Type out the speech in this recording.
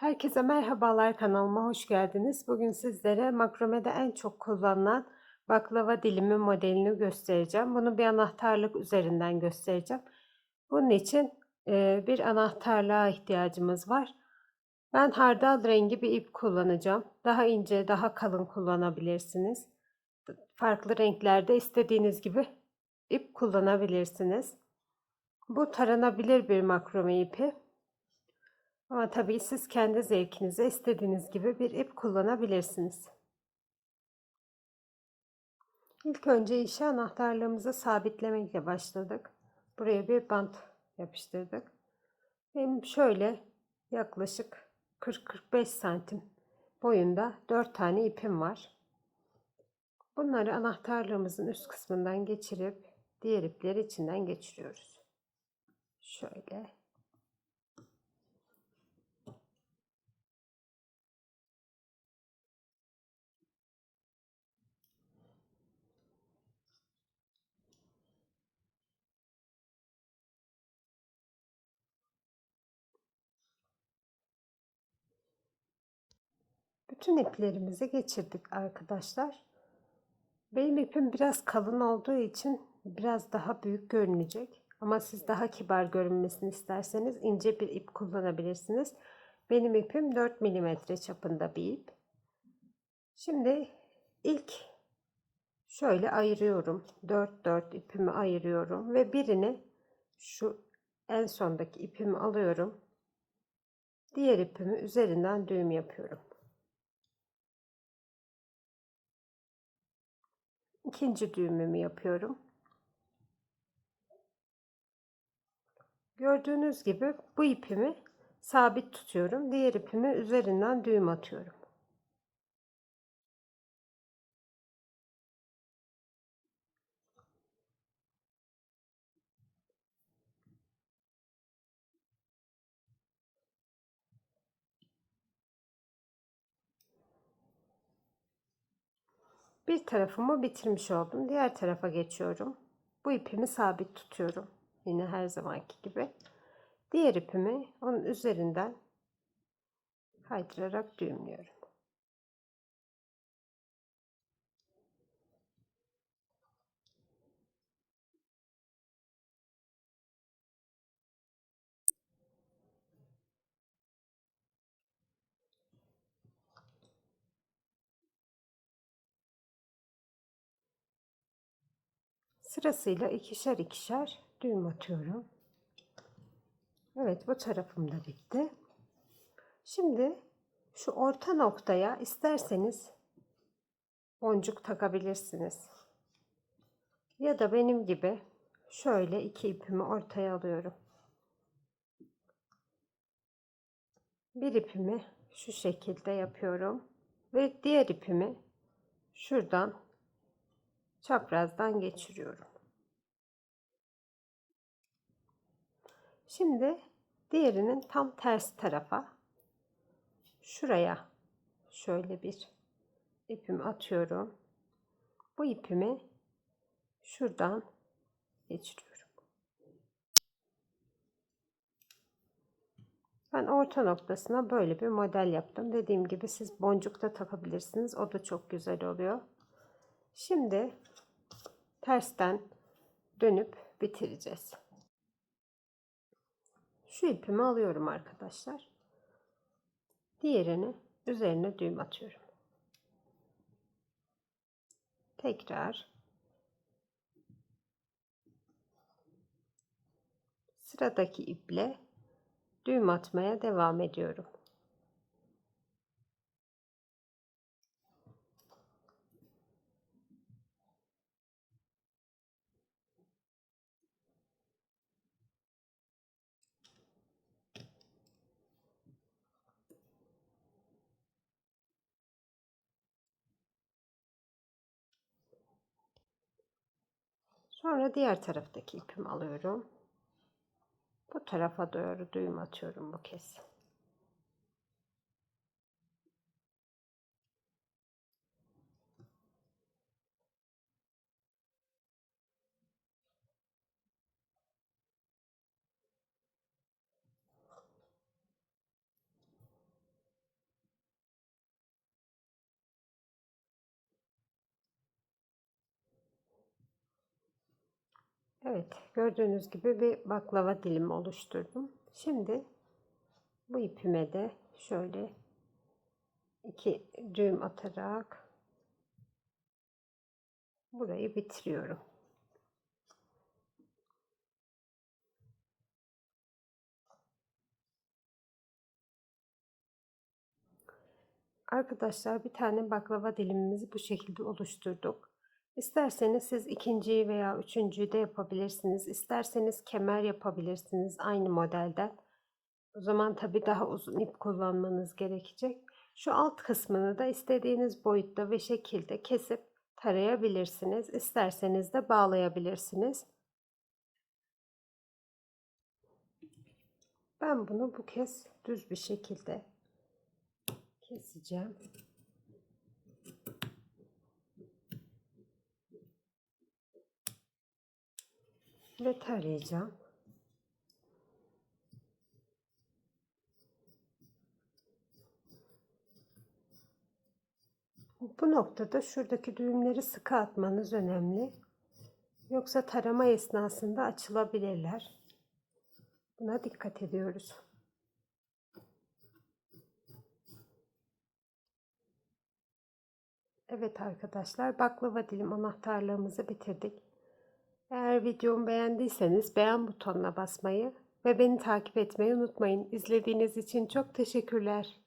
Herkese merhabalar kanalıma hoş geldiniz. Bugün sizlere makromede en çok kullanılan baklava dilimi modelini göstereceğim. Bunu bir anahtarlık üzerinden göstereceğim. Bunun için e, bir anahtarlığa ihtiyacımız var. Ben hardal rengi bir ip kullanacağım. Daha ince, daha kalın kullanabilirsiniz. Farklı renklerde istediğiniz gibi ip kullanabilirsiniz. Bu taranabilir bir makrome ipi. Ama tabii siz kendi zevkinize istediğiniz gibi bir ip kullanabilirsiniz. İlk önce işe anahtarlığımızı sabitlemekle başladık. Buraya bir bant yapıştırdık. Benim şöyle yaklaşık 40-45 santim boyunda 4 tane ipim var. Bunları anahtarlığımızın üst kısmından geçirip diğer ipleri içinden geçiriyoruz. Şöyle Bütün iplerimizi geçirdik arkadaşlar. Benim ipim biraz kalın olduğu için biraz daha büyük görünecek. Ama siz daha kibar görünmesini isterseniz ince bir ip kullanabilirsiniz. Benim ipim 4 mm çapında bir ip. Şimdi ilk şöyle ayırıyorum. 4 4 ipimi ayırıyorum ve birini şu en sondaki ipimi alıyorum. Diğer ipimi üzerinden düğüm yapıyorum. İkinci düğümümü yapıyorum. Gördüğünüz gibi bu ipimi sabit tutuyorum. Diğer ipimi üzerinden düğüm atıyorum. Bir tarafımı bitirmiş oldum. Diğer tarafa geçiyorum. Bu ipimi sabit tutuyorum. Yine her zamanki gibi. Diğer ipimi onun üzerinden kaydırarak düğümlüyorum. Sırasıyla ikişer ikişer düğüm atıyorum. Evet bu tarafım da bitti. Şimdi şu orta noktaya isterseniz boncuk takabilirsiniz. Ya da benim gibi şöyle iki ipimi ortaya alıyorum. Bir ipimi şu şekilde yapıyorum ve diğer ipimi şuradan çaprazdan geçiriyorum. Şimdi diğerinin tam ters tarafa şuraya şöyle bir ipimi atıyorum. Bu ipimi şuradan geçiriyorum. Ben orta noktasına böyle bir model yaptım. Dediğim gibi siz boncuk da takabilirsiniz. O da çok güzel oluyor. Şimdi tersten dönüp bitireceğiz. Şu ipimi alıyorum arkadaşlar. Diğerini üzerine düğüm atıyorum. Tekrar sıradaki iple düğüm atmaya devam ediyorum. Sonra diğer taraftaki ipimi alıyorum. Bu tarafa doğru düğüm atıyorum bu kez. Evet, gördüğünüz gibi bir baklava dilimi oluşturdum. Şimdi bu ipime de şöyle iki düğüm atarak burayı bitiriyorum. Arkadaşlar bir tane baklava dilimimizi bu şekilde oluşturduk. İsterseniz siz ikinciyi veya üçüncüyü de yapabilirsiniz. İsterseniz kemer yapabilirsiniz aynı modelden. O zaman tabii daha uzun ip kullanmanız gerekecek. Şu alt kısmını da istediğiniz boyutta ve şekilde kesip tarayabilirsiniz. İsterseniz de bağlayabilirsiniz. Ben bunu bu kez düz bir şekilde keseceğim. Ve tarayacağım. Bu noktada şuradaki düğümleri sıkı atmanız önemli. Yoksa tarama esnasında açılabilirler. Buna dikkat ediyoruz. Evet arkadaşlar baklava dilim anahtarlığımızı bitirdik. Eğer videomu beğendiyseniz beğen butonuna basmayı ve beni takip etmeyi unutmayın. İzlediğiniz için çok teşekkürler.